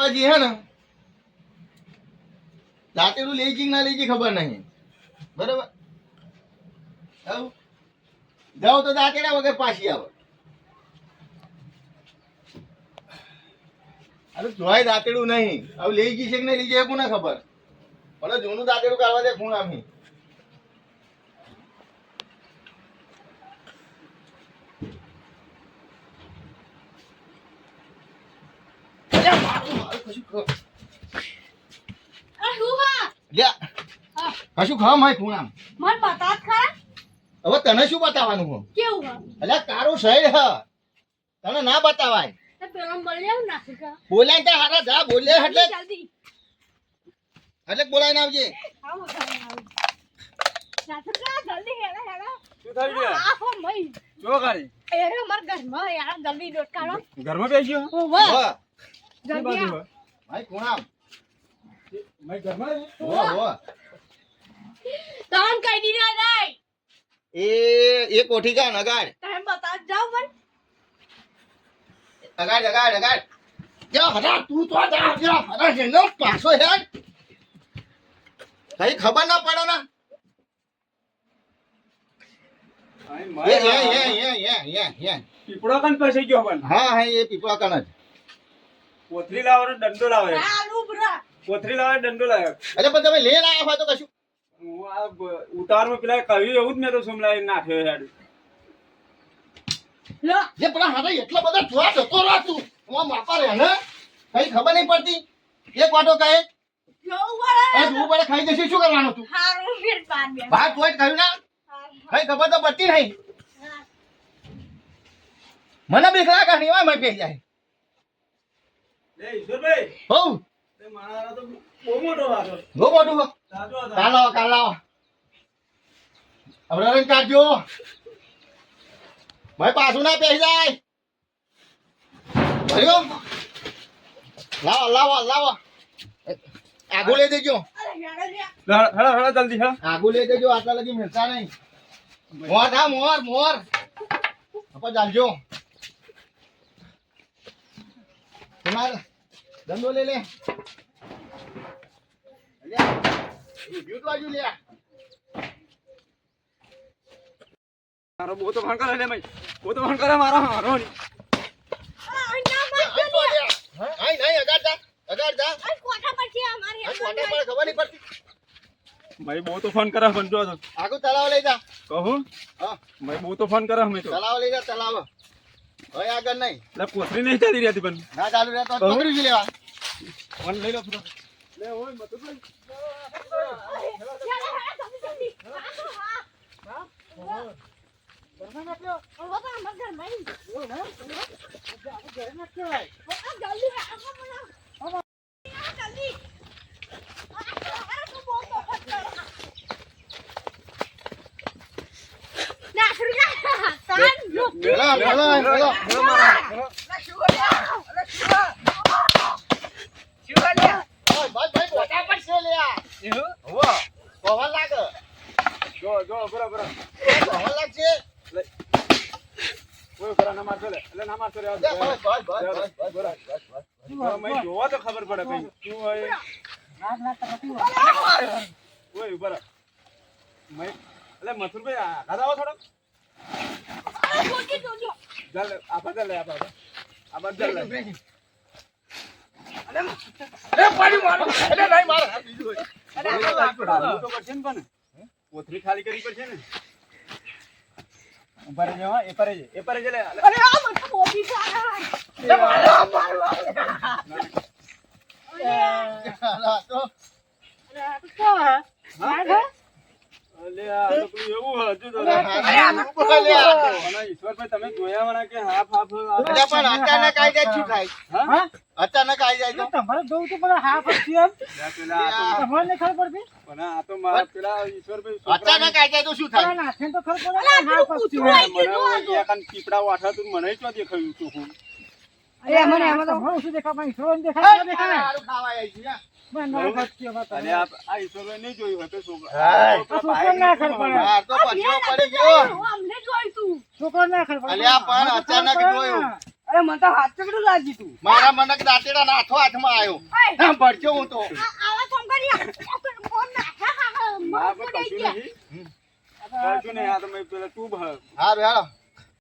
માતાજી હે ને, દાંતેલું લઈ જી ના લઈ જી ખબર નહીં. બરાબર? જાઓ તો દાંતેડા વગર પાછી આવે. અરે જોય દાંતેડું નહીં. હવે લઈ ગઈ છે કે નહીં લઈ જાય કોને ખબર? ભલે જૂનું દાંતેડું કાઢવા દે, ખૂણ આમી અલ્યા, મારું, મારું કશું ખ- આ શું હા? લ્યા, હા, કશું ખાવા માય ખૂણ આમ. મને બતાવ ખરા હવે તને શું બતાવવાનું હું? કેવું હા? તારું શહેર હ. તને ના બતાવાય. તો હારા જા બોલે એટલે એટલે આવજે. જલ્દી ઘરમાં બેસ્યો? ભાઈ ખૂણ મેં ઘરમાં હો હો તન કઈ દી ના જાય એ એ કોઠી કા નગાડ. તમે જાવ પણ. જા હરા તું તો જા જા હરા છે નો પાછો હેડ. કઈ ખબર ના પડે ના. પીપળો કન ફસાઈ ગયો પણ. હા હા એ પીપળા કણ જ. કોથરી લાવવાનો દંડો લાવે. આલુ બ્રા કોથરી લાવવાનો દંડો લાવ્યો એટલે પણ તમે લે લાયા હોય તો કશું? હું આ ઉતાવળમાં પેલા કહ્યું એવું જ મેં તો સોમલાઈ નાખ્યો હેડ. લો. જે પેલા હાથે એટલા બધા જોવા જતો રહો તું હું માપા રહે ને કઈ ખબર નહીં પડતી. એક વાટો કહે. એ પડે. ખાઈ જશે શું કરવાનું તું? હારું ભાત કહ્યું ના. કઈ ખબર તો પડતી નહીં. મને બીક લાગે નહીં હોય મેં પી જાય. એ ઈશ્વરભાઈ. હોવ તે મારા તો બહુ મોટો વાતો બહુ મોટું હો. કાલ લાવો કાલ લાવો હવે રન કાઢજો. ભાઈ પાછું ના પેસી જાય. ભર્યો લાવો લાવો લાવો. આગુ લઈ દેજો. હેડો હેડો હેડો જલ્દી હેડો આગુ લઈ દેજો આટલા લગી મિલતા નહીં. મોર થા મોર મોર. આપણે ચાલજો. તમાર ધંધો લઈ લે. લે. મારો બહુ તો ફોન કરે લે ભાઈ. બહુ તો ફોન કરે મારો મારો ની. આઈ તો લે. આઈ નહીં અગાડ જા અગાડ જા. આ કોઠા પરથી અમારી આ કોઠા પર ખબર નહીં પડતી. ભાઈ બહુ તો ફોન કરા પણ જો તો આગુ તલાવ લઈ જા. કહું? હા. ભાઈ બહુ તો ફોન કરા મેં તો. તલાવ લઈ જા તલાવ હવે આગળ નહીં. એટલે કોથરી નહીં ચાલી રહી હતી પણ. ના ચાલુ રહે તો? પકડી જ લેવા? ફોન લઈ લો પૂરો લે ઓય મત ભાઈ મેલો મેલો મેલો ભાઈ ભાઈ બોટા પર છે લે આ હો કોવા લાગે જો જો બરાબર કોવા લાગશે ઓય બરા ના મારતો લે એટલે ના મારતો રે આ લે, બસ બસ બસ બસ બસ બસ બસ બરા મેં જોવા તો ખબર પડે કઈ શું હોય ઓય બરા મેં એટલે મથુરભાઈ આ ખાધા આવો થોડો ચાલ આપા ચાલ આપા આપા ચાલ અરે પાડી મારો અરે નહીં મારો બીજું હોય. ખાવું તો પડશે ને પણ કોથરી ખાલી કરી પડશે ને ઉપર જ હા એ જ એ જ અરે મારો મારો તો આ તો પેલું એવું હતું તો અરે આ લોકો લે આ. શું થાય હા અચાનક આઈ જાય તો તમારે જોવું તો તો- ખબર પડતી પણ આ તો મારા તો શું થાય તો ખબર પડે પીપડા વાઠા તું મને જ દેખાયું ચોખ્ખું અરે મને એમાં તો ઘણું શું દેખાય? પણ દેખાય દેખાય? સારું ખાવા આવી છે મારા મનક દાંતેડા નાથો હાથમાં આવ્યો. ભડક્યો હું તો. હા હા હા કશું નહીં. આ પેલા તું હ- હારું હેડો